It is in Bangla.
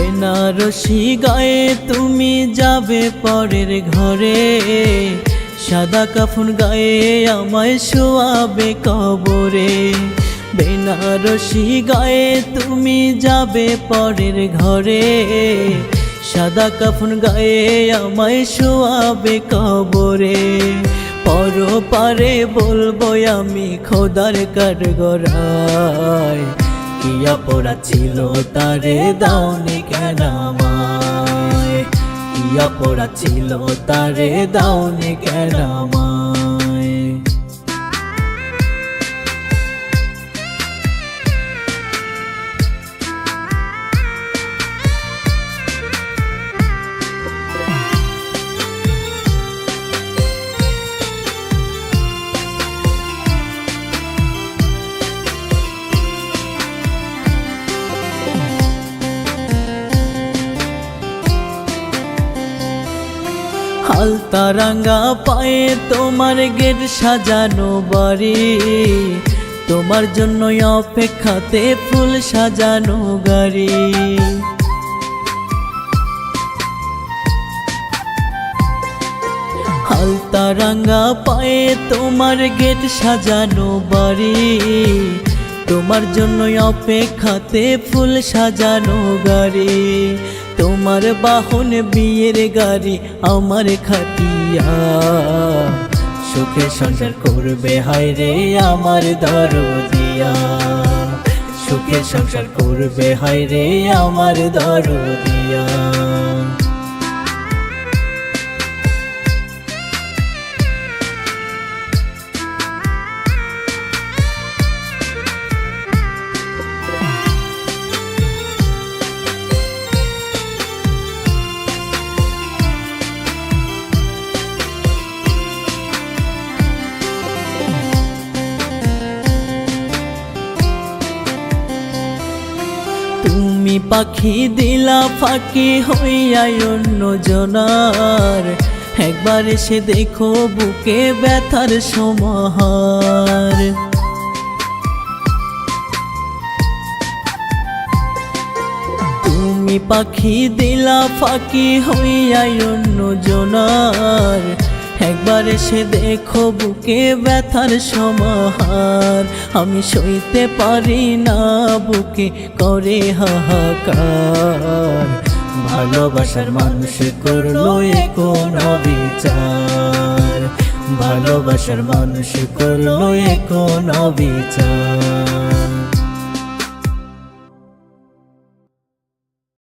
বেনারসি গায়ে তুমি যাবে পরের ঘরে। সাদা কাফন গায়ে আমায় শোয়াবে কবরে। বেনারসি গায়ে তুমি যাবে পরের ঘরে। সাদা কাফন গায়ে আমায় শোয়াবে কবরে। পর পারে বলব আমি খোদার কার কিয়া পড়া ছিল তারে দাওনি কেন আমায়? কিয়া পড়া ছিল তারে দাওনি কেন আমায়? হালতা রাঙ্গা পায়ে তোমার গেট সাজানো বাড়ি। তোমার জন্য অপেক্ষাতে ফুল সাজানো গাড়ি। হালতা রাঙ্গা পায়ে তোমার গেট সাজানো বাড়ি। তোমার জন্য অপেক্ষাতে ফুল সাজানো গাড়ি। তোমার বাহন বিয়ের গাড়ি, আমার খাটিয়া। সুখে সংসার করবে, হায় রে আমার দরদিয়া। সুখে সংসার করবে, হায় রে আমার দরদিয়া। তুমি পাখি দিলা ফাঁকি হইয়াই অন্য জনার। একবার এসে দেখো বুকে ব্যথার সমাহার। পাখি দিলা ফাঁকি হইয়াই অন্য জনার। একবার এসে দেখো বুকে ব্যথার সমাহার। আমি সইতে পারি না, বুকে করে হাহাকার। ভালোবাসার মানুষ করল কোন বিচার ভালোবাসার মানুষ করল কোন বিচার